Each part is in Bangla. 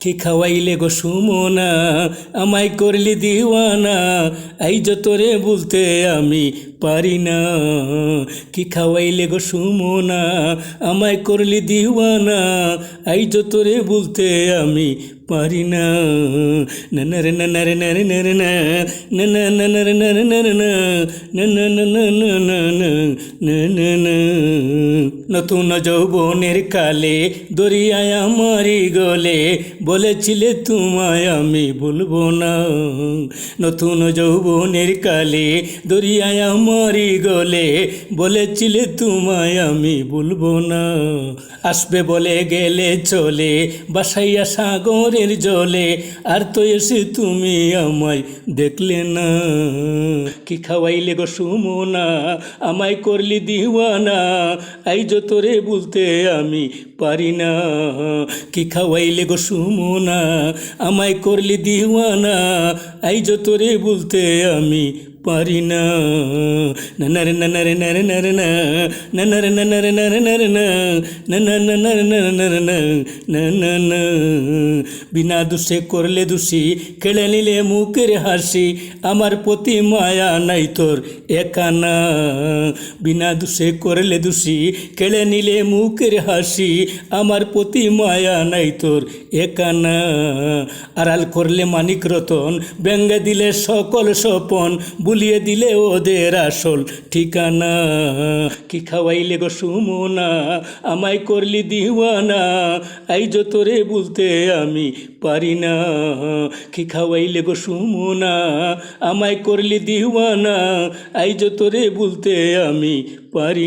কি খাওয়াইলে গো সুমনা? আমায় করলি দিওয়ানা। এই তোরে বলতে আমি পারি না কি খাওয়াইলে গো সুমনা আমায় করলি দিওয়ানা এই তোরে বলতে আমি পারি না ননরে ননরে নরে নরে না নন ননরে নরে নরে না নন নন নতুন যৌবনের কালে দরিয়ায় আমারি গলে বলেছিলে তোমায় আমি বলব না নতুন যৌবনের কালে দরিয়ায় আমারি গলে বলেছিলে তোমায় আমি বলব না। আসবে বলে গেলে চলে, বাসাইয়া সাগরের জলে, আর তো এসে তুমি আমায় দেখলে না। কি খাওয়াইলে গো সুমনা, আমায় করলি দিওয়ানা এই তোরে বলতে আমি পারি না। কি খাওয়াইলে গো সুমনা, আমায় করলি দিওয়ানা এই তোরে বলতে আমি পারি না ননরে ননরে নরে নরে ননরে ননরে নরে নরে না নন ননরে নরে নন বিনা দোষে করলে দোষী কেড়ে নিলে মুখের হাসি আমার প্রতি মায়া নাই তোর একানা বিনা দোষে করলে দোষী কেড়ে নিলে মুখের হাসি আমার প্রতি মায়া নাই তোর একানা আড়াল করলে মানিক রতন ব্যঙ্গে দিলে সকল স্বপন বুলিয়ে দিলে ওদের আসল ঠিকানা। কি খাওয়াইলে গো সুমনা, আমায় করলি দিওয়ানা, আই তোরে বলতে আমি পারি না। কি খাওয়াইলে গো সুমনা, আমায় করলি দিওয়ানা, আই তোরে বলতে আমি পারি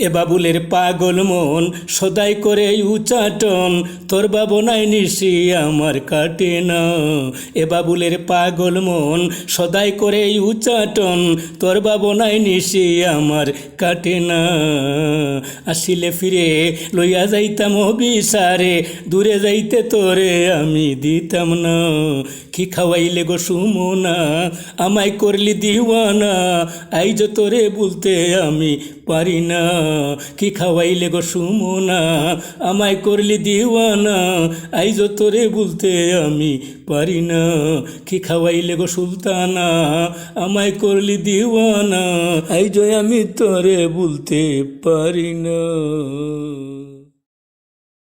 এ বাবুলের পাগল মন সদাই করে উচাটন তোর বাবনাই নিশি আমার কাটে না এ বাবুলের পাগল মন সদাই করে উচাটন তোর বাবনাই নিশি আমার কাটে না আসিলে ফিরে লইয়া যাইতাম অবিসারে দূরে যাইতে তোরে আমি দিতাম না। কি খাওয়াইলে গো সুমনা? আমায় করলি দিওয়ানা। যে তোরে বলতে আমি পারি না। কি খাওয়াইলে গো সুমনা? আমায় করলি দিওয়ানা। এই যে তোরে বলতে আমি পারি না। কি খাওয়াইলে গো সুলতানা? আমায় করলি দিওয়ানা। যে আমি তোরে বলতে পারি না।